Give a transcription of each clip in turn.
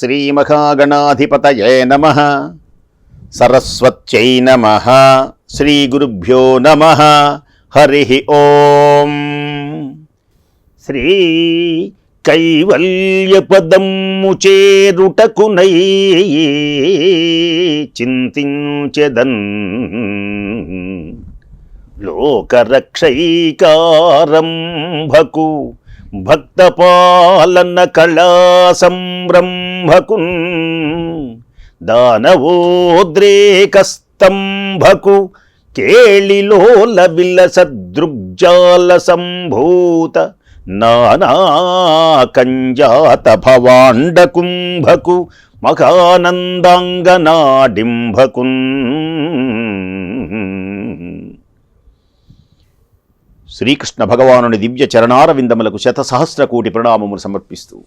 శ్రీమహాగణాధిపతయే నమ. సరస్వత్యై నమ. శ్రీగురుభ్యో నమ. హరి ఓం. శ్రీ కైవల్యపదమ్ము చేరుటకునై చింతించెదన్. లోకరక్షైకారంభకు భక్తపాలన కళా సంరంభకున్ దానవోద్రేకస్తంభకు కేళిలోల విలసదృగ్జాల సంభూత నానాకంజాత భవాండ కుంభకు శ్రీకృష్ణ భగవానుని దివ్య చరణారవిందములకు శతసహస్ర కోటి ప్రణామములు సమర్పిస్తూ.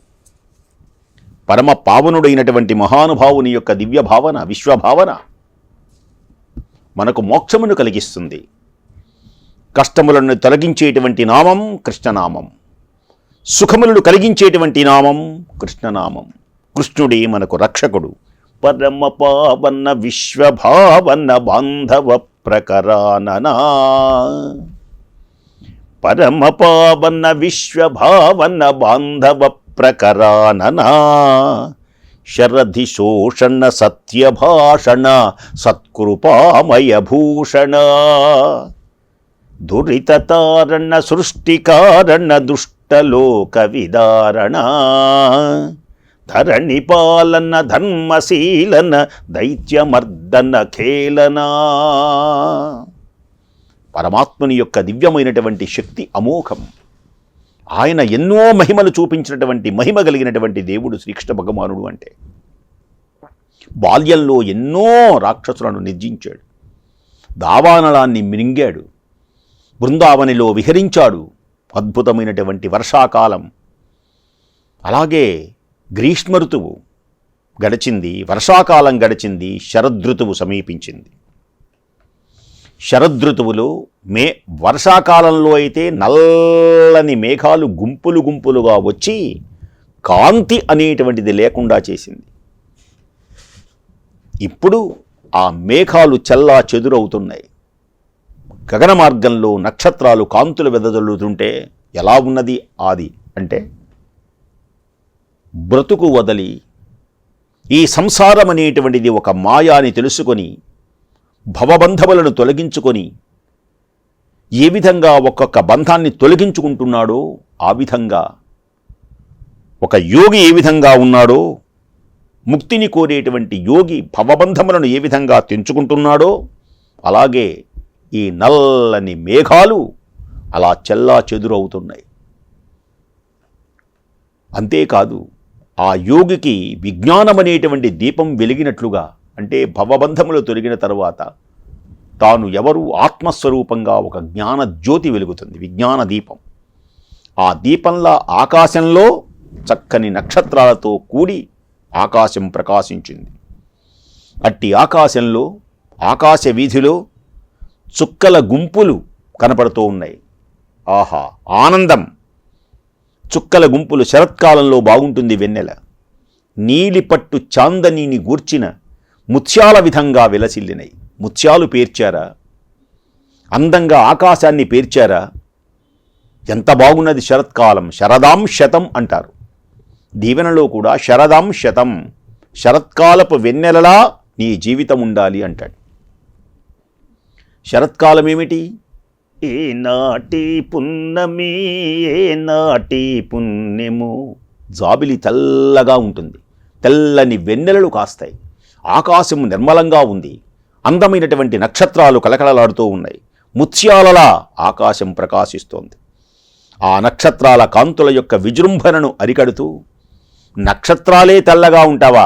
పరమ పావనుడైనటువంటి మహానుభావుని యొక్క దివ్య భావన విశ్వభావన మనకు మోక్షమును కలిగిస్తుంది. కష్టములను తొలగించేటువంటి నామం కృష్ణనామం. సుఖములను కలిగించేటువంటి నామం కృష్ణనామం. కృష్ణుడే మనకు రక్షకుడు. పరమ పావన విశ్వభావన బాంధవ ప్రకరాననా. పరమపావన విశ్వభావన బాంధవ ప్రకరాననా శరధి శోషణ సత్యభాషణ సత్కృపామయ భూషణ దురితతారణ సృష్టికారణ దుష్టలోక విదారణ ధరణి పాలన ధర్మశీలన దైత్యమర్దన ఖేలనా. పరమాత్మని యొక్క దివ్యమైనటువంటి శక్తి అమోఘం. ఆయన ఎన్నో మహిమలు చూపించినటువంటి మహిమ కలిగినటువంటి దేవుడు శ్రీకృష్ణ భగవానుడు అంటే. బాల్యంలో ఎన్నో రాక్షసులను నిర్జించాడు. దావానలాన్ని మిరింగాడు. బృందావనిలో విహరించాడు. అద్భుతమైనటువంటి వర్షాకాలం. అలాగే గ్రీష్మ ఋతువు గడిచింది వర్షాకాలం గడిచింది శరదృతువు సమీపించింది. శరదృతువులో మే వర్షాకాలంలో అయితే నల్లని మేఘాలు గుంపులు గుంపులుగా వచ్చి కాంతి అనేటువంటిది లేకుండా చేసింది. ఇప్పుడు ఆ మేఘాలు చల్లా చెదురవుతున్నాయి. గగన మార్గంలో నక్షత్రాలు కాంతులు వెదజల్లుతుంటే ఎలా ఉన్నది ఆది అంటే బ్రతుకు వదలి ఈ సంసారం అనేటువంటిది ఒక మాయాని తెలుసుకొని భవబంధములను తొలగించుకొని ఏ విధంగా ఒక్కొక్క బంధాన్ని తొలగించుకుంటున్నాడో ఆ విధంగా ఒక యోగి ఏ విధంగా ఉన్నాడో ముక్తిని కోరేటువంటి యోగి భవబంధములను ఏ విధంగా తెంచుకుంటున్నాడో అలాగే ఈ నల్లని మేఘాలు అలా చెల్లా చెదురవుతున్నాయి. అంతేకాదు ఆ యోగికి విజ్ఞానం అనేటువంటి దీపం వెలిగినట్లుగా అంటే భవబంధములు తొలగిన తరువాత తాను ఎవరు ఆత్మస్వరూపంగా ఒక జ్ఞాన జ్యోతి వెలుగుతుంది విజ్ఞాన దీపం. ఆ దీపంలా ఆకాశంలో చక్కని నక్షత్రాలతో కూడి ఆకాశం ప్రకాశించింది. అట్టి ఆకాశంలో ఆకాశ వీధిలో చుక్కల గుంపులు కనపడుతూ ఉన్నాయి. ఆహా ఆనందం! చుక్కల గుంపులు శరత్కాలంలో బాగుంటుంది వెన్నెల. నీలిపట్టు చాందనీని గూర్చిన ముత్యాల విధంగా విలసిల్లినాయి ముత్యాలు పేర్చారా? అందంగా ఆకాశాన్ని పేర్చారా? ఎంత బాగున్నది శరత్కాలం శరదాం శతం అంటారు. దీవెనలో కూడా శరదాం శతం శరత్కాలపు వెన్నెలలా నీ జీవితం ఉండాలి అంటాడు. శరత్కాలం ఏమిటి ఏనాటి పున్నమి ఏనాటి పుణ్యము జాబిలి తెల్లగా ఉంటుంది. తెల్లని వెన్నెలలు కాస్తాయి. ఆకాశం నిర్మలంగా ఉంది. అందమైనటువంటి నక్షత్రాలు కలకలలాడుతూ ఉన్నాయి. ముత్యాలలా ఆకాశం ప్రకాశిస్తోంది. ఆ నక్షత్రాల కాంతుల యొక్క విజృంభణను అరికడుతూ నక్షత్రాలే తెల్లగా ఉంటావా?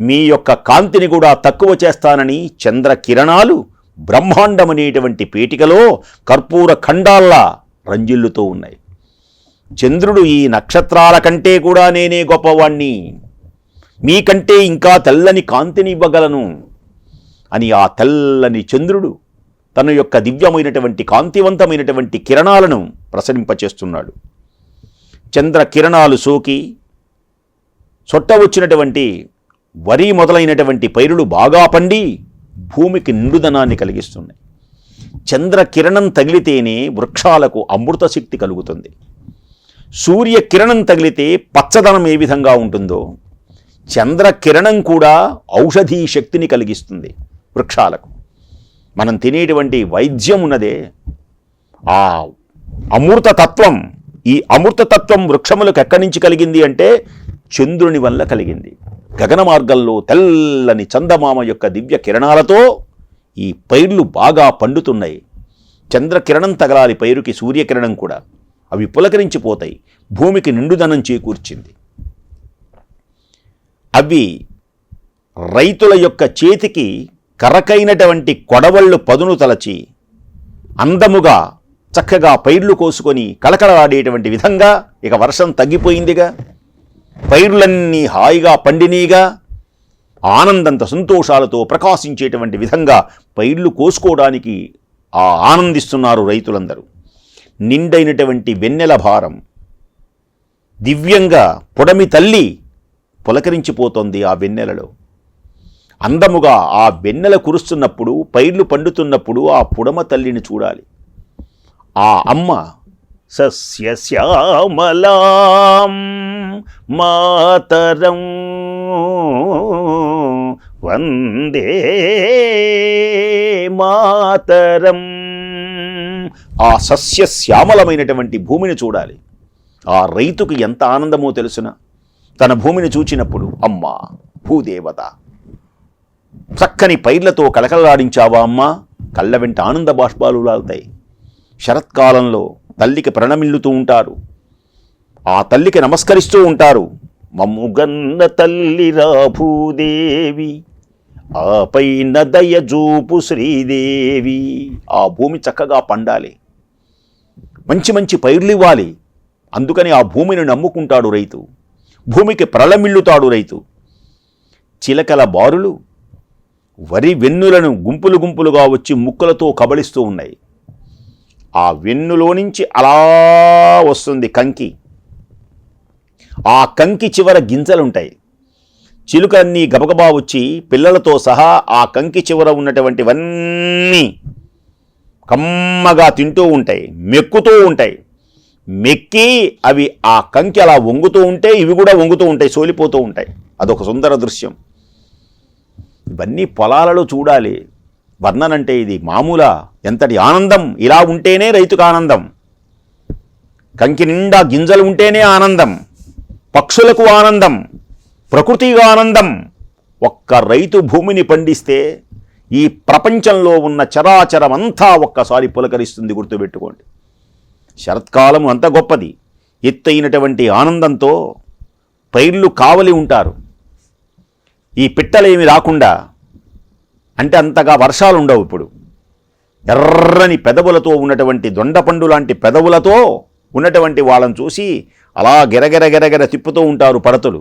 మీ యొక్క కాంతిని కూడా తక్కువ చేస్తానని చంద్ర కిరణాలు బ్రహ్మాండమనేటువంటి పేటికలో కర్పూర ఖండాల్లా రంజిల్లుతూ ఉన్నాయి. చంద్రుడు ఈ నక్షత్రాల కంటే కూడా నేనే గొప్పవాణ్ణి. మీకంటే ఇంకా తెల్లని కాంతిని ఇవ్వగలను అని ఆ తెల్లని చంద్రుడు తన యొక్క దివ్యమైనటువంటి కాంతివంతమైనటువంటి కిరణాలను ప్రసరింపచేస్తున్నాడు. చంద్ర కిరణాలు సోకి సొట్ట వచ్చినటువంటి వరి మొదలైనటువంటి పైరులు బాగా పండి భూమికి నిండుదనాన్ని కలిగిస్తున్నాయి. చంద్రకిరణం తగిలితేనే వృక్షాలకు అమృత శక్తి కలుగుతుంది. సూర్యకిరణం తగిలితే పచ్చదనం ఏ విధంగా ఉంటుందో చంద్రకిరణం కూడా ఔషధీ శక్తిని కలిగిస్తుంది వృక్షాలకు. మనం తినేటువంటి వైద్యం ఉన్నదే. ఆ అమృతతత్వం ఈ అమృతతత్వం వృక్షములకు ఎక్కడి నుంచి కలిగింది అంటే చంద్రుని వల్ల కలిగింది. గగన మార్గంలో తెల్లని చందమామ యొక్క దివ్య కిరణాలతో ఈ పైర్లు బాగా పండుతున్నాయి. చంద్రకిరణం తగలాలి పైరుకి సూర్యకిరణం కూడా. అవి పులకరించిపోతాయి. భూమికి నిండుదనం చేకూర్చింది. అవి రైతుల యొక్క చేతికి కరకైనటువంటి కొడవళ్ళు పదును తలచి అందముగా చక్కగా పైర్లు కోసుకొని కలకలలాడేటువంటి విధంగా ఇక వర్షం తగ్గిపోయిందిగా. పైర్లన్నీ హాయిగా పండినీగా ఆనందంత సంతోషాలతో ప్రకాశించేటువంటి విధంగా పైర్లు కోసుకోవడానికి ఆ ఆనందిస్తున్నారు రైతులందరూ. నిండైనటువంటి వెన్నెల భారం దివ్యంగా పొడమి తల్లి పులకరించిపోతోంది ఆ వెన్నెలలో. అందముగా ఆ వెన్నెల కురుస్తున్నప్పుడు పైర్లు పండుతున్నప్పుడు ఆ పుడమ తల్లిని చూడాలి. ఆ అమ్మ సస్యశ్యామలాం మాతరం వందే మాతరం. ఆ సస్యశ్యామలమైనటువంటి భూమిని చూడాలి. ఆ రైతుకు ఎంత ఆనందమో తెలుసునా? తన భూమిని చూచినప్పుడు అమ్మ భూదేవత చక్కని పైర్లతో కలకలలాడించావా అమ్మా? కళ్ళ వెంట ఆనంద బాష్పాలు లాగుతాయి శరత్కాలంలో తల్లికి ప్రణమిల్లుతూ ఉంటారు. ఆ తల్లికి నమస్కరిస్తూ ఉంటారు. మమ్ముగన్న తల్లిరా భూదేవి ఆపై నదయ జూపు శ్రీదేవి. ఆ భూమి చక్కగా పండాలి. మంచి మంచి పైర్లు ఇవ్వాలి అందుకని ఆ భూమిని నమ్ముకుంటాడు రైతు. భూమికి ప్రళమిల్లుతాడు రైతు. చిలకల బారులు వరి వెన్నులను గుంపులు గుంపులుగా వచ్చి ముక్కలతో కబళిస్తూ ఉన్నాయి. ఆ వెన్నులో నుంచి అలా వస్తుంది కంకి. ఆ కంకి చివర గింజలుంటాయి. చిలుకలన్నీ గబగబా వచ్చి పిల్లలతో సహా ఆ కంకి చివర ఉన్నటువంటివన్నీ కమ్మగా తింటూ ఉంటాయి మెక్కుతూ ఉంటాయి. మెక్కి అవి ఆ కంకి అలా వంగుతూ ఉంటే ఇవి కూడా వంగుతూ ఉంటాయి సోలిపోతూ ఉంటాయి. అదొక సుందర దృశ్యం. ఇవన్నీ పొలాలలో చూడాలి. వర్ణనంటే ఇది మామూలా ఎంతటి ఆనందం. ఇలా ఉంటేనే రైతుకు ఆనందం. కంకి నిండా గింజలు ఉంటేనే ఆనందం. పక్షులకు ఆనందం. ప్రకృతికి ఆనందం. ఒక్క రైతు భూమిని పండిస్తే ఈ ప్రపంచంలో ఉన్న చరాచరం అంతా ఒక్కసారి పులకరిస్తుంది గుర్తుపెట్టుకోండి. శరత్కాలం అంత గొప్పది. ఎత్తైనటువంటి ఆనందంతో పైర్లు కావలి ఉంటారు. ఈ పిట్టలేమి రాకుండా అంటే అంతగా వర్షాలు ఉండవు ఇప్పుడు. ఎర్రని పెదవులతో ఉన్నటువంటి దొండపండు లాంటి పెదవులతో ఉన్నటువంటి వాళ్ళని చూసి అలా గెరగెర గెరగెర తిప్పుతూ ఉంటారు పడతలు.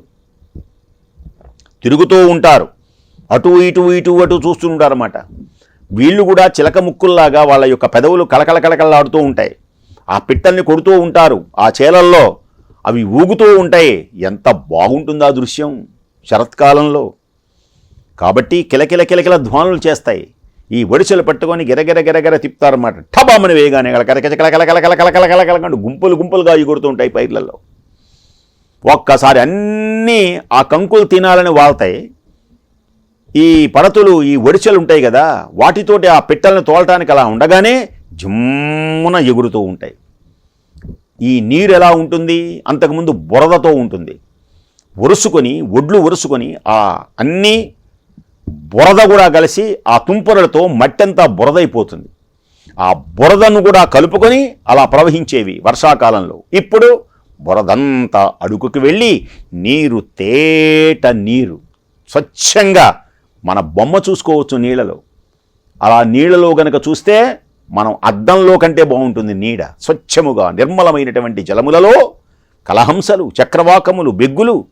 తిరుగుతూ ఉంటారు. అటు ఇటు ఇటు అటు చూస్తూ ఉంటారన్నమాట వీళ్ళు కూడా చిలక ముక్కుల్లాగా వాళ్ళ యొక్క పెదవులు కలకల కలకలలాడుతూ ఉంటాయి. ఆ పిట్టల్ని కొడుతూ ఉంటారు ఆ చేలల్లో అవి ఊగుతూ ఉంటాయి ఎంత బాగుంటుందో ఆ దృశ్యం శరత్కాలంలో కాబట్టి కిలకిల కిలకిల ధ్వానులు చేస్తాయి ఈ ఒడిసెలు పట్టుకొని గిరగిర గిరగిర తిప్పుతారన్నమాట ఠబామని వేయగానే కలకల కలకల కలకల కలకల కలకండి గుంపులు గుంపులుగా ఎగురుతూ ఉంటాయి పైర్లలో ఒక్కసారి అన్నీ ఆ కంకులు తినాలని వాళ్తాయి ఈ పడతులు ఈ ఒడిచెలు ఉంటాయి కదా వాటితోటి ఆ పిట్టలను తోలటానికి అలా ఉండగానే జమ్మున ఎగురుతూ ఉంటాయి. ఈ నీరు ఎలా ఉంటుంది? అంతకుముందు బురదతో ఉంటుంది. ఒరుసుకొని ఒడ్లు ఒరుసుకొని ఆ అన్నీ బురద కూడా కలిసి ఆ తుంపరలతో మట్టంతా బురదైపోతుంది. ఆ బురదను కూడా కలుపుకొని అలా ప్రవహించేవి వర్షాకాలంలో. ఇప్పుడు బురదంతా అడుగుకి వెళ్ళి నీరు తేట నీరు. స్వచ్ఛంగా మన బొమ్మ చూసుకోవచ్చు నీళ్ళలో. అలా నీళ్ళలో గనక చూస్తే మనం అద్దంలో కంటే బాగుంటుంది నీడ. స్వచ్ఛముగా నిర్మలమైనటువంటి జలములలో కలహంసలు చక్రవాకములు బెగ్గులు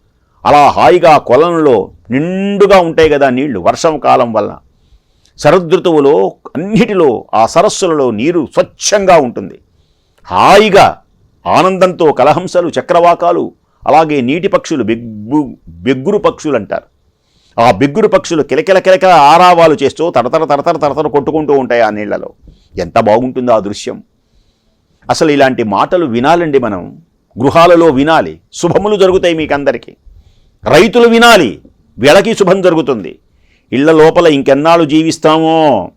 అలా హాయిగా కొలంలో నిండుగా ఉంటాయి కదా నీళ్ళు వర్షం కాలం వల్ల శరదృతువులో అన్నిటిలో ఆ సరస్సులలో నీరు స్వచ్ఛంగా ఉంటుంది. హాయిగా ఆనందంతో కలహంసలు చక్రవాకాలు అలాగే నీటి పక్షులు బెగ్గు బెగ్గురు పక్షులు అంటారు. ఆ బెగ్గురు పక్షులు కిలకిల కిలకిల ఆరావాలు చేస్తూ తడతర తడతర తడతర కొట్టుకుంటూ ఉంటాయి ఆ నీళ్ళలో. ఎంత బాగుంటుందో ఆ దృశ్యం. అసలు ఇలాంటి మాటలు వినాలండి మనం. గృహాలలో వినాలి. శుభములు జరుగుతాయి మీకందరికీ. రైతులు వినాలి. వీళ్ళకి శుభం జరుగుతుంది. ఇళ్ళ లోపల ఇంకెన్నాళ్ళు జీవిస్తామో?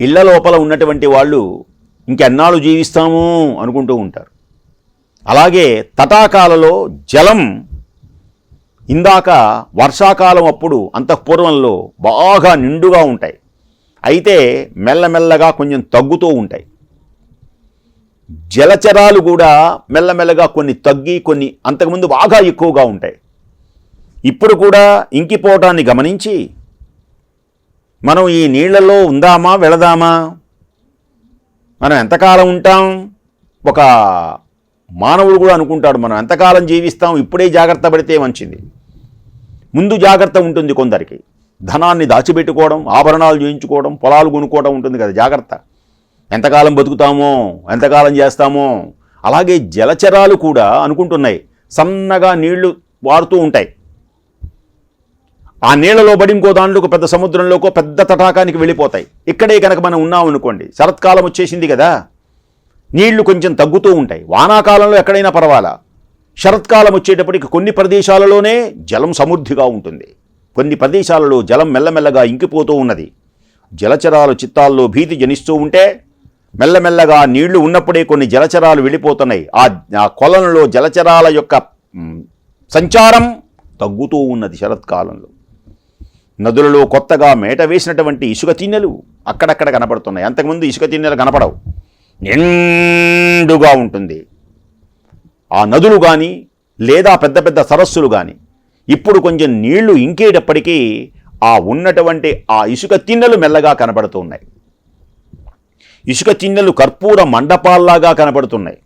ఇళ్ళ లోపల ఉన్నటువంటి వాళ్ళు ఇంకెన్నాళ్ళు జీవిస్తాము అనుకుంటూ ఉంటారు. అలాగే తటాకాలలో జలం ఇందాక వర్షాకాలం అప్పుడు అంతఃపూర్వంలో బాగా నిండుగా ఉంటాయి. అయితే మెల్లమెల్లగా కొంచెం తగ్గుతూ ఉంటాయి. జలచరాలు కూడా మెల్లమెల్లగా కొన్ని తగ్గి కొన్ని అంతకుముందు బాగా ఎక్కువగా ఉంటాయి. ఇప్పుడు కూడా ఇంకిపోవటాన్ని గమనించి మనం ఈ నీళ్ళలో ఉందామా వెళదామా? మనం ఎంతకాలం ఉంటాం? ఒక మానవుడు కూడా అనుకుంటాడు మనం ఎంతకాలం జీవిస్తాం? ఇప్పుడే జాగ్రత్త పడితే మంచిది. ముందు జాగ్రత్త ఉంటుంది కొందరికి. ధనాన్ని దాచిపెట్టుకోవడం ఆభరణాలు చేయించుకోవడం పొలాలు కొనుక్కోవడం ఉంటుంది కదా జాగ్రత్త. ఎంతకాలం బతుకుతామో ఎంతకాలం చేస్తామో అలాగే జలచరాలు కూడా అనుకుంటున్నాయి. సన్నగా నీళ్ళు వారుతూ ఉంటాయి. ఆ నీళ్ళలో పడి ఇంకో దాంట్లోకి పెద్ద సముద్రంలోకో పెద్ద తటాకానికి వెళ్ళిపోతాయి. ఇక్కడే కనుక మనం ఉన్నామనుకోండి శరత్కాలం వచ్చేసింది కదా. నీళ్ళు కొంచెం తగ్గుతూ ఉంటాయి. వానాకాలంలో ఎక్కడైనా పర్వాలా? శరత్కాలం వచ్చేటప్పటికి కొన్ని ప్రదేశాలలోనే జలం సమృద్ధిగా ఉంటుంది. కొన్ని ప్రదేశాలలో జలం మెల్లమెల్లగా ఇంకిపోతూ ఉన్నది. జలచరాలు చిత్తాల్లో భీతి జనిస్తూ ఉంటే మెల్లమెల్లగా నీళ్ళు ఉన్నప్పుడే కొన్ని జలచరాలు వెళ్ళిపోతున్నాయి. ఆ కొలంలో జలచరాల యొక్క సంచారం తగ్గుతూ ఉన్నది శరత్కాలంలో. నదులలో కొత్తగా మేట వేసినటువంటి ఇసుక తిన్నెలు అక్కడక్కడ కనపడుతున్నాయి. అంతకుముందు ఇసుక తిన్నెలు కనపడవు. నిండుగా ఉంటుంది. ఆ నదులు కానీ లేదా పెద్ద పెద్ద సరస్సులు కానీ ఇప్పుడు కొంచెం నీళ్ళు ఇంకేటప్పటికీ ఆ ఉన్నటువంటి ఆ ఇసుక తిన్నెలు మెల్లగా కనబడుతున్నాయి. ఇసుక తిన్నెలు కర్పూర మండపాల్లాగా కనపడుతున్నాయి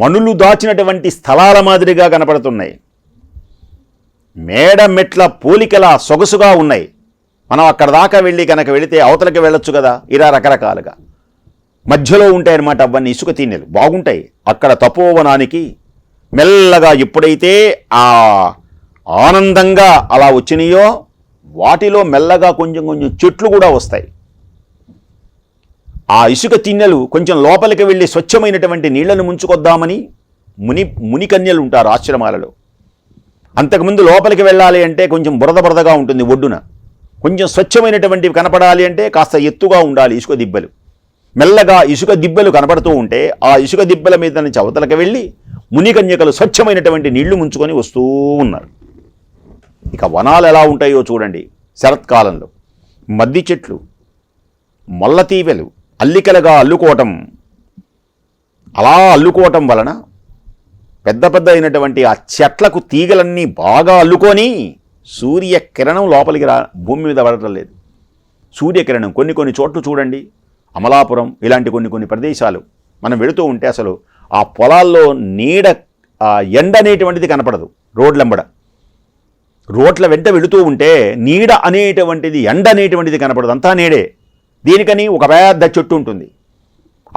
మనులు దాచినటువంటి స్థలాల మాదిరిగా కనపడుతున్నాయి మేడ మెట్ల పోలికల సొగసుగా ఉన్నాయి. మనం అక్కడ దాకా వెళ్ళి కనుక వెళితే అవతలకి వెళ్ళొచ్చు కదా ఇలా రకరకాలుగా. మధ్యలో ఉంటాయన్నమాట అవన్నీ ఇసుక తిన్నెలు బాగుంటాయి. అక్కడ తపోవనానికి మెల్లగా ఎప్పుడైతే ఆ ఆనందంగా అలా వచ్చినాయో వాటిలో మెల్లగా కొంచెం కొంచెం చెట్లు కూడా వస్తాయి. ఆ ఇసుక తిన్నెలు కొంచెం లోపలికి వెళ్ళి స్వచ్ఛమైనటువంటి నీళ్ళను ముంచుకొద్దామని ముని మునికన్యలు ఉంటారు ఆశ్రమాలలో. అంతకుముందు లోపలికి వెళ్ళాలి అంటే కొంచెం బురద బురదగా ఉంటుంది ఒడ్డున. కొంచెం స్వచ్ఛమైనటువంటివి కనపడాలి అంటే కాస్త ఎత్తుగా ఉండాలి ఇసుక దిబ్బలు. మెల్లగా ఇసుక దిబ్బలు కనబడుతూ ఉంటే ఆ ఇసుక దిబ్బల మీద నుంచి అవతలకి వెళ్ళి మునికన్యకలు స్వచ్ఛమైనటువంటి నీళ్ళు ముంచుకొని వస్తూ ఉన్నారు. ఇక వనాలు ఎలా ఉంటాయో చూడండి. శరత్కాలంలో మద్ది చెట్లు మొల్లతీవెలు అల్లికలుగా అల్లుకోవటం. అలా అల్లుకోవటం వలన పెద్ద పెద్ద అయినటువంటి ఆ చెట్లకు తీగలన్నీ బాగా అల్లుకొని సూర్యకిరణం లోపలికి రా భూమి మీద పడటం లేదు. సూర్యకిరణం కొన్ని కొన్ని చోట్లు చూడండి. అమలాపురం ఇలాంటి కొన్ని కొన్ని ప్రదేశాలు మనం వెళుతూ ఉంటే అసలు ఆ పొలాల్లో నీడ ఆ ఎండ అనేటువంటిది కనపడదు రోడ్లెంబడ. రోడ్ల వెంట వెళుతూ ఉంటే నీడ అనేటువంటిది ఎండ అనేటువంటిది కనపడదు. అంతా నీడే. దీనికని ఒక పెద్ద చెట్టు ఉంటుంది.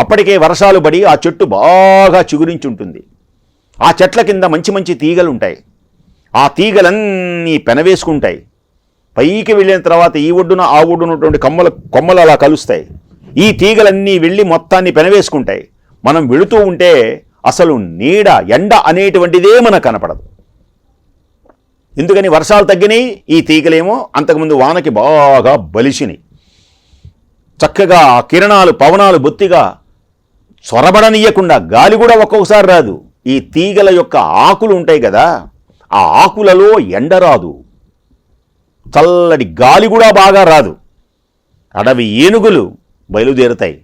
అప్పటికే వర్షాలు పడి ఆ చెట్టు బాగా చిగురించి ఉంటుంది ఆ చెట్ల కింద మంచి మంచి తీగలు ఉంటాయి ఆ తీగలన్నీ పెనవేసుకుంటాయి. పైకి వెళ్ళిన తర్వాత ఈ ఒడ్డున ఆ ఒడ్డున ఉన్నటువంటి కమ్మల కొమ్మలు అలా కలుస్తాయి. ఈ తీగలన్నీ వెళ్ళి మొత్తాన్ని పెనవేసుకుంటాయి. మనం వెళుతూ ఉంటే అసలు నీడ ఎండ అనేటువంటిదే మనకు కనపడదు. ఎందుకని వర్షాలు తగ్గినాయి ఈ తీగలేమో అంతకుముందు వానకి బాగా బలిసినాయి. చక్కగా కిరణాలు పవనాలు బొత్తిగా చొరబడనీయకుండా గాలి కూడా ఒక్కొక్కసారి రాదు. ఈ తీగల యొక్క ఆకులు ఉంటాయి కదా ఆ ఆకులలో ఎండ రాదు. చల్లటి గాలి కూడా బాగా రాదు. అడవి ఏనుగులు బయలుదేరుతాయి.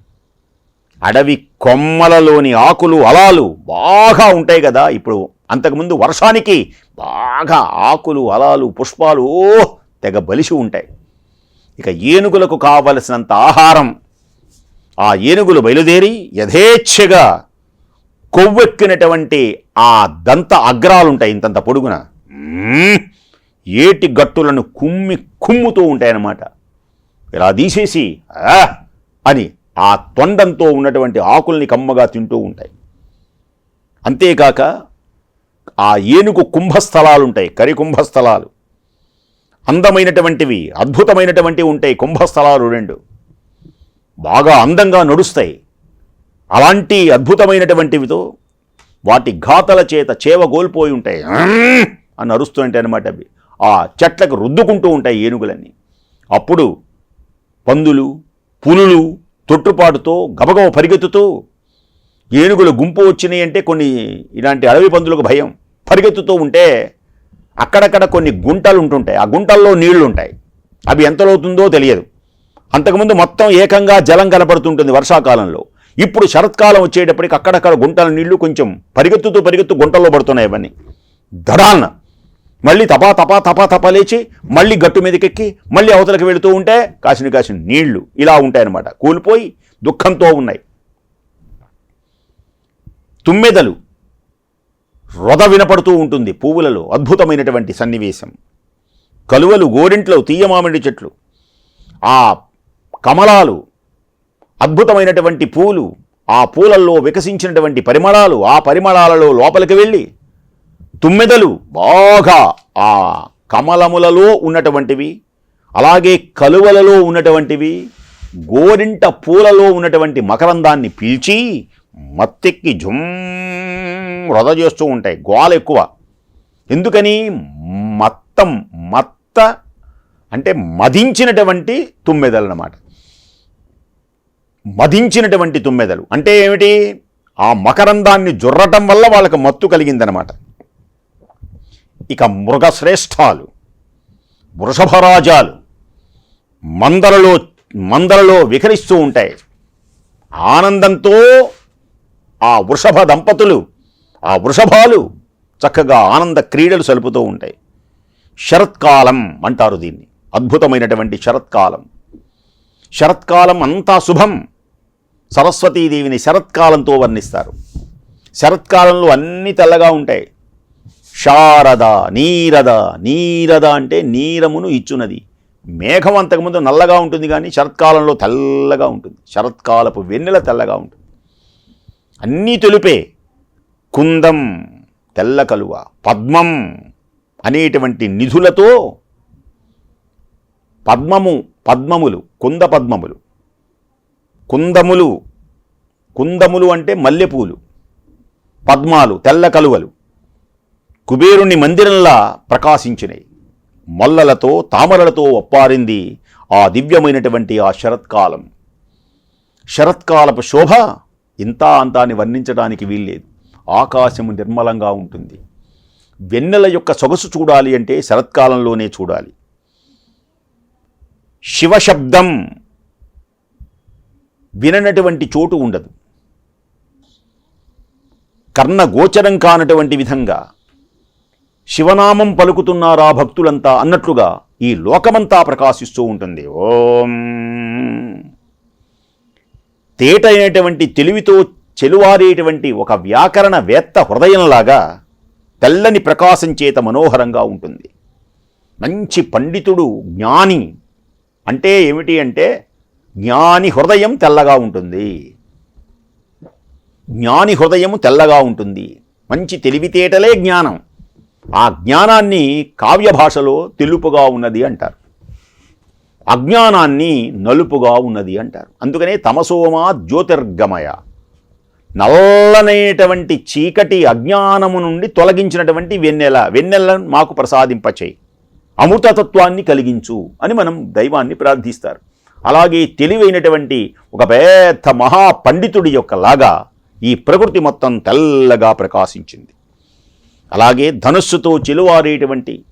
అడవి కొమ్మలలోని ఆకులు అలాలు బాగా ఉంటాయి కదా. ఇప్పుడు అంతకుముందు వర్షానికి బాగా ఆకులు అలాలు పుష్పాలు ఓ తెగ బలిసి ఉంటాయి. ఇక ఏనుగులకు కావలసినంత ఆహారం. ఆ ఏనుగులు బయలుదేరి యథేచ్ఛగా కొవ్వెక్కినటువంటి ఆ దంత అగ్రాలుంటాయి ఇంతంత పొడుగున. ఏటి గట్టులను కుమ్మి కుమ్ముతూ ఉంటాయన్నమాట. ఇలా తీసేసి అని ఆ తొండంతో ఉన్నటువంటి ఆకుల్ని కమ్మగా తింటూ ఉంటాయి. అంతేకాక ఆ ఏనుగు కుంభస్థలాలు ఉంటాయి కరి కుంభస్థలాలు అందమైనటువంటివి అద్భుతమైనటువంటివి ఉంటాయి కుంభస్థలాలు రెండు. బాగా అందంగా నడుస్తాయి. అలాంటి అద్భుతమైనటువంటివితో వాటి ఘాతల చేత చేవ కోల్పోయి ఉంటాయి. అని అరుస్తూ ఉంటాయి అనమాట అవి. ఆ చెట్లకు రుద్దుకుంటూ ఉంటాయి ఏనుగులన్నీ. అప్పుడు పందులు పులులు తొట్టుపాటుతో గబగబ పరిగెత్తుతూ ఏనుగులు గుంపు వచ్చినాయి అంటే కొన్ని ఇలాంటి అడవి పందులకు భయం. పరిగెత్తుతూ ఉంటే అక్కడక్కడ కొన్ని గుంటలు ఉంటుంటాయి ఆ గుంటల్లో నీళ్ళు ఉంటాయి అవి ఎంతలోతుందో తెలియదు. అంతకుముందు మొత్తం ఏకంగా జలం కనపడుతుంటుంది వర్షాకాలంలో. ఇప్పుడు శరత్కాలం వచ్చేటప్పటికి అక్కడక్కడ గుంటల నీళ్ళు కొంచెం పరిగెత్తుతూ పరిగెత్తు గుంటల్లో పడుతున్నాయి అవన్నీ. దడాలన మళ్ళీ తపా తపా తపా తపా లేచి మళ్ళీ గట్టు మీదకెక్కి మళ్ళీ అవతలకి వెళుతూ ఉంటే కాసిన కాసిన నీళ్ళు ఇలా ఉంటాయన్నమాట. కూలిపోయి దుఃఖంతో ఉన్నాయి. తుమ్మెదలు. రొద వినపడుతూ ఉంటుంది పువ్వులలో అద్భుతమైనటువంటి సన్నివేశం. కలువలు గోరింట్లో తీయమామిడి చెట్లు. ఆ కమలాలు అద్భుతమైనటువంటి పూలు ఆ పూలల్లో వికసించినటువంటి పరిమళాలు ఆ పరిమళాలలో లోపలికి వెళ్ళి తుమ్మెదలు బాగా ఆ కమలములలో ఉన్నటువంటివి అలాగే కలువలలో ఉన్నటువంటివి గోరింట పూలలో ఉన్నటువంటి మకరందాన్ని పీల్చి మత్తెక్కి జుమ్ వృధ చేస్తూ ఉంటాయి గోల ఎక్కువ. ఎందుకని? మత్తం మత్త అంటే మదించినటువంటి తుమ్మెదలు అన్నమాట మదించినటువంటి తుమ్మెదలు అంటే ఏమిటి? ఆ మకరందాన్ని జొర్రటం వల్ల వాళ్ళకి మత్తు కలిగిందనమాట. ఇక మృగశ్రేష్ఠాలు వృషభరాజాలు మందలలో మందలలో వికరిస్తూ ఉంటాయి. ఆనందంతో ఆ వృషభ దంపతులు ఆ వృషభాలు చక్కగా ఆనంద క్రీడలు సలుపుతూ ఉంటాయి. శరత్కాలం అంటారు దీన్ని. అద్భుతమైనటువంటి శరత్కాలం. శరత్కాలం అంతా శుభం. సరస్వతీదేవిని శరత్కాలంతో వర్ణిస్తారు. శరత్కాలంలో అన్నీ తెల్లగా ఉంటాయి. శారద నీరద. నీరద అంటే నీరమును ఇచ్చునది. మేఘం అంతకుముందు నల్లగా ఉంటుంది కానీ శరత్కాలంలో తెల్లగా ఉంటుంది. శరత్కాలపు వెన్నెల తెల్లగా ఉంటుంది. అన్నీ తెలుపే. కుందం తెల్ల కలువ పద్మం అనేటువంటి నిధులతో పద్మము పద్మములు కుంద పద్మములు. కుందములు కుందములు అంటే మల్లెపూలు. పద్మాలు తెల్ల కలువలు. కుబేరుని మందిరంలా ప్రకాశించినాయి మల్లలతో తామరలతో ఒప్పారింది ఆ దివ్యమైనటువంటి ఆ శరత్కాలం. శరత్కాలపు శోభ ఇంతా అంతాన్ని వర్ణించడానికి వీల్లేదు. ఆకాశము నిర్మలంగా ఉంటుంది. వెన్నెల యొక్క సొగసు చూడాలి అంటే శరత్కాలంలోనే చూడాలి. శివశబ్దం విననటువంటి చోటు ఉండదు. కర్ణ గోచరం కానటువంటి విధంగా శివనామం పలుకుతున్నారా భక్తులంతా అన్నట్లుగా ఈ లోకమంతా ప్రకాశిస్తూ ఉంటుంది. ఓం. తేటైనటువంటి తెలివితో చెలువారేటువంటి ఒక వ్యాకరణ వేత్త హృదయంలాగా తెల్లని ప్రకాశం చేత మనోహరంగా ఉంటుంది. మంచి పండితుడు జ్ఞాని అంటే ఏమిటి అంటే జ్ఞాని హృదయం తెల్లగా ఉంటుంది. జ్ఞాని హృదయము తెల్లగా ఉంటుంది. మంచి తెలివితేటలే జ్ఞానం. ఆ జ్ఞానాన్ని కావ్య భాషలో తెలుపుగా ఉన్నది అంటారు. అజ్ఞానాన్ని నలుపుగా ఉన్నది అంటారు. అందుకనే తమసోమా జ్యోతిర్గమయ. నల్లనైనటువంటి చీకటి అజ్ఞానము నుండి తొలగించినటువంటి వెన్నెల వెన్నెలను మాకు ప్రసాదింపచేయి. అమృతతత్వాన్ని కలిగించు అని మనం దైవాన్ని ప్రార్థిస్తారు. అలాగే తెలివైనటువంటి ఒక పెద్ద మహాపండితుడి యొక్క లాగా ఈ ప్రకృతి మొత్తం తెల్లగా ప్రకాశించింది. అలాగే ధనుస్సుతో చెలువారేటువంటి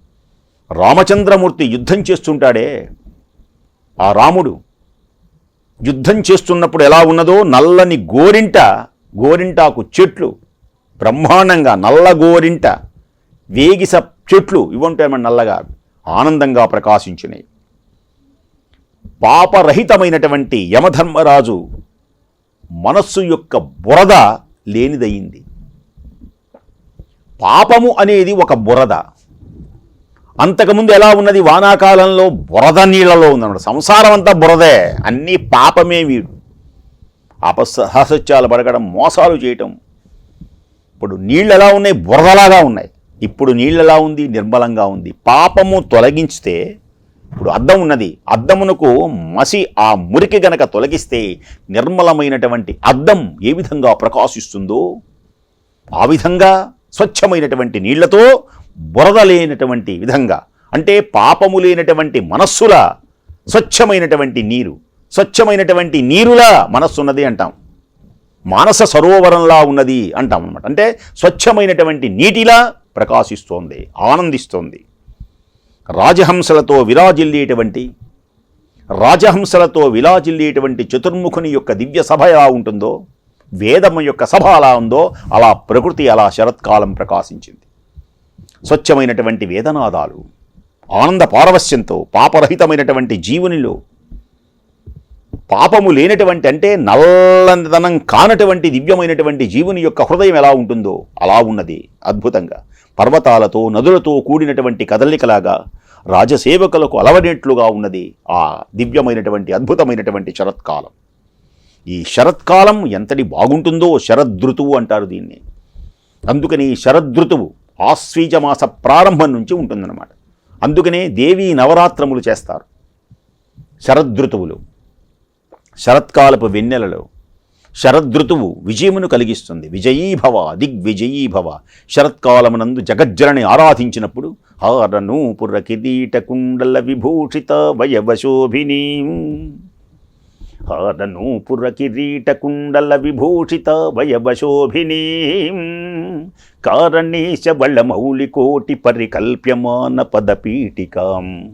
రామచంద్రమూర్తి యుద్ధం చేస్తుంటాడే. ఆ రాముడు యుద్ధం చేస్తున్నప్పుడు ఎలా ఉన్నదో నల్లని గోరింట గోరింటాకు చెట్లు బ్రహ్మాండంగా నల్ల గోరింట వేగిస చెట్లు ఇవ్వంటాయన్న నల్లగా ఆనందంగా ప్రకాశించినాయి. పాపరహితమైనటువంటి యమధర్మరాజు మనస్సు యొక్క బురద లేనిదయింది. పాపము అనేది ఒక బురద. అంతకుముందు ఎలా ఉన్నది? వానాకాలంలో బురద నీళ్ళలో ఉందన్నమాట సంసారం అంతా బురదే. అన్నీ పాపమే వీడు. అపసహసత్యాలు పడగడం మోసాలు చేయటం. ఇప్పుడు నీళ్ళు ఎలా ఉన్నాయి? బురదలాగా ఉన్నాయి. ఇప్పుడు నీళ్ళు ఎలా ఉంది? నిర్మలంగా ఉంది. పాపము తొలగించితే ఇప్పుడు అద్దం ఉన్నది. అద్దమునకు మసి ఆ మురికి గనక తొలగిస్తే నిర్మలమైనటువంటి అద్దం ఏ విధంగా ప్రకాశిస్తుందో ఆ విధంగా స్వచ్ఛమైనటువంటి నీళ్ళతో బురద లేనటువంటి విధంగా అంటే పాపము లేనటువంటి మనస్సుల స్వచ్ఛమైనటువంటి నీరు స్వచ్ఛమైనటువంటి నీరులా మనస్సున్నది అంటాం. మానస సరోవరంలా ఉన్నది అంటాం అనమాట అంటే స్వచ్ఛమైనటువంటి నీటిలా ప్రకాశిస్తోంది ఆనందిస్తోంది. రాజహంసలతో విరాజిల్లేటువంటి రాజహంసలతో విలాజిల్లేటువంటి చతుర్ముఖుని యొక్క దివ్య సభ ఎలా ఉంటుందో వేదము యొక్క సభ అలా ఉందో అలా ప్రకృతి అలా శరత్కాలం ప్రకాశించింది. స్వచ్ఛమైనటువంటి వేదనాదాలు ఆనంద పారవస్యంతో పాపరహితమైనటువంటి జీవునిలో పాపము లేనటువంటి అంటే నల్లదనం కానటువంటి దివ్యమైనటువంటి జీవుని యొక్క హృదయం ఎలా ఉంటుందో అలా ఉన్నది అద్భుతంగా. పర్వతాలతో నదులతో కూడినటువంటి కదలికలాగా రాజసేవకులకు అలవనేట్లుగా ఉన్నది ఆ దివ్యమైనటువంటి అద్భుతమైనటువంటి శరత్కాలం. ఈ శరత్కాలం ఎంతటి బాగుంటుందో శరదృతువు అంటారు దీన్ని. అందుకని శరదృతువు ఆశ్వీజ మాస ప్రారంభం నుంచి ఉంటుందన్నమాట. అందుకనే దేవీ నవరాత్రములు చేస్తారు. శరదృతువులు శరత్కాలపు వెన్నెలలో శరదృతువు విజయమును కలిగిస్తుంది. విజయీభవ దిగ్విజయీభవ శరత్కాలమునందు జగజ్జలని ఆరాధించినప్పుడు హారను పుర కిరీట కుండల విభూషిత వయవశోభినీ హారను విభూషిత వయవశోభినీ. కారణేశ బళమౌలి పరికల్ప్యమాన పదపీఠికాం.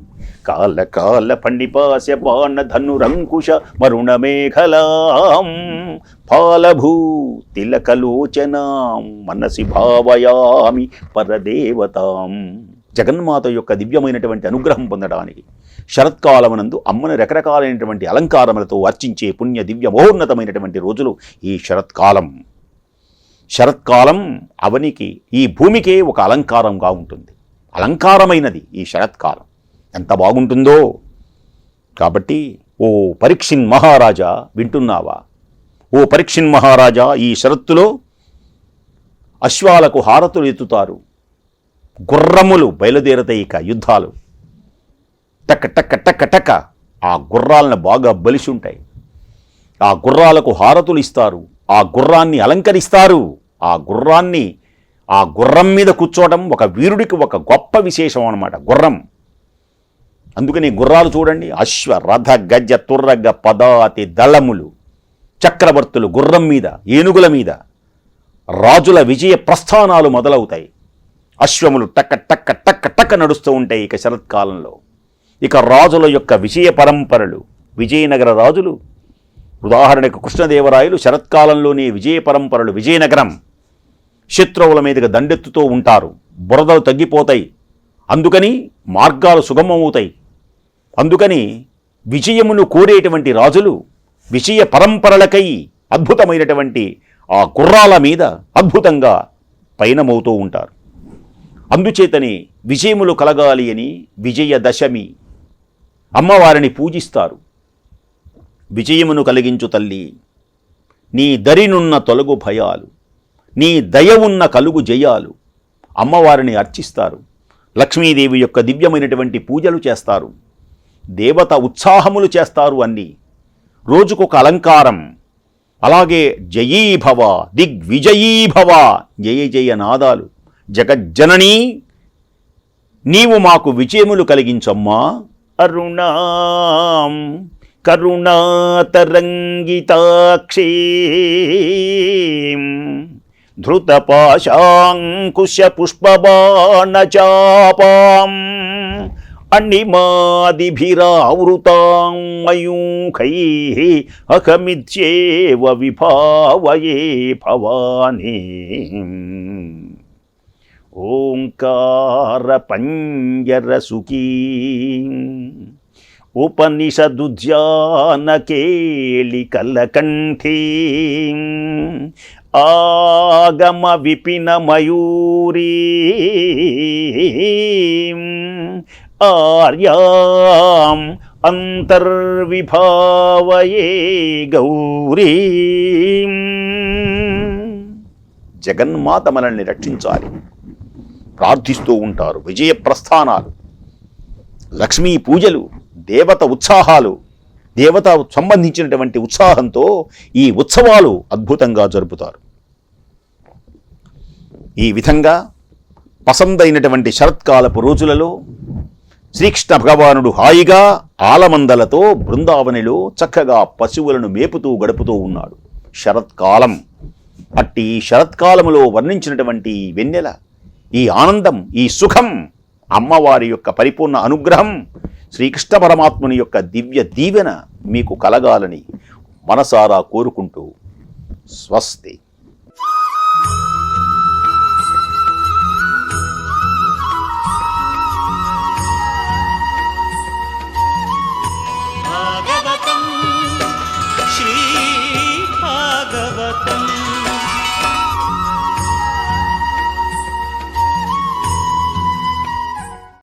కాలకాల పండిపాస్య బాణ ధనురంకుశ తిలకలోచనాం మనసి భావయామి పరదేవతాం. జగన్మాత యొక్క దివ్యమైనటువంటి అనుగ్రహం పొందడానికి శరత్కాలమునందు అమ్మను రకరకాలైనటువంటి అలంకారములతో అర్చించే పుణ్య దివ్య మహోన్నతమైనటువంటి రోజులు ఈ శరత్కాలం. శరత్కాలం అవనికి ఈ భూమికే ఒక అలంకారంగా ఉంటుంది. అలంకారమైనది ఈ శరత్కాలం. ఎంత బాగుంటుందో. కాబట్టి ఓ పరీక్షిన్ మహారాజా వింటున్నావా? ఓ పరీక్షిన్ మహారాజా ఈ షరత్తులో అశ్వాలకు హారతులు ఎత్తుతారు. గుర్రములు బయలుదేరతాయి ఇక యుద్ధాలు. టక్క టక్క టక్క టక్క ఆ గుర్రాలను బాగా బలిసి ఉంటాయి ఆ గుర్రాలకు హారతులు ఇస్తారు ఆ గుర్రాన్ని అలంకరిస్తారు. ఆ గుర్రాన్ని ఆ గుర్రం మీద కూర్చోవడం ఒక వీరుడికి ఒక గొప్ప విశేషం అన్నమాట గుర్రం. అందుకని గుర్రాలు చూడండి అశ్వ రథ గజ తుర్రగ పదాతి దళములు చక్రవర్తులు గుర్రం మీద ఏనుగుల మీద రాజుల విజయ ప్రస్థానాలు మొదలవుతాయి. అశ్వములు టక్క టక్క టక్క టక్క నడుస్తూ ఉంటాయి ఇక శరత్కాలంలో. ఇక రాజుల యొక్క విజయ పరంపరలు విజయనగర రాజులు ఉదాహరణకు కృష్ణదేవరాయలు శరత్కాలంలోనే విజయ పరంపరలు విజయనగరం. శత్రువుల మీదుగా దండెత్తుతూ ఉంటారు. బురదలు తగ్గిపోతాయి. అందుకని మార్గాలు సుగమమవుతాయి. అందుకని విజయమును కోరేటువంటి రాజులు విజయ పరంపరలకై అద్భుతమైనటువంటి ఆ గుర్రాల మీద అద్భుతంగా పయనమవుతూ ఉంటారు. అందుచేతని విజయములు కలగాలి అని విజయదశమి అమ్మవారిని పూజిస్తారు. విజయమును కలిగించు తల్లి నీ దరినున్న తొలగు భయాలు నీ దయ ఉన్న కలుగు జయాలు అమ్మవారిని అర్చిస్తారు. లక్ష్మీదేవి యొక్క దివ్యమైనటువంటి పూజలు చేస్తారు. దేవత ఉత్సాహములు చేస్తారు అన్నీ. రోజుకొక అలంకారం. అలాగే జయీభవ దిగ్విజయీభవ జయ జయ నాదాలు. జగజ్జననీ నీవు మాకు విజయములు కలిగించమ్మా. అరుణాం కరుణాతరంగితాక్షీ ధృతపాశాంకుశపుష్పబాణచాపాం అణిమాదిభిరావృతాం మయూఖై అహమిత్యేవ విభావయే భవానీ. ఓంకార పంజరసుకీ ఉపనిషదుధ్యానకేళి కలకంఠీ. ఆగమ విపిన మయూరీ. ఆర్యాం అంతర్విభావయే గౌరీ. జగన్మాత మనల్ని రక్షించాలి. ప్రార్థిస్తూ ఉంటారు. విజయ ప్రస్థానాలు లక్ష్మీ పూజలు దేవత ఉత్సాహాలు దేవత సంబంధించినటువంటి ఉత్సాహంతో ఈ ఉత్సవాలు అద్భుతంగా జరుపుతారు. ఈ విధంగా పసందైనటువంటి శరత్కాలపు రోజులలో శ్రీకృష్ణ భగవానుడు హాయిగా ఆలమందలతో బృందావనిలో చక్కగా పశువులను మేపుతూ గడుపుతూ ఉన్నాడు. శరత్కాలం అట్టి శరత్కాలములో వర్ణించినటువంటి వెన్నెల ఈ ఆనందం ఈ సుఖం అమ్మవారి యొక్క పరిపూర్ణ అనుగ్రహం శ్రీకృష్ణ పరమాత్ముని యొక్క దివ్య దీవెన మీకు కలగాలని మనసారా కోరుకుంటూ స్వస్తి.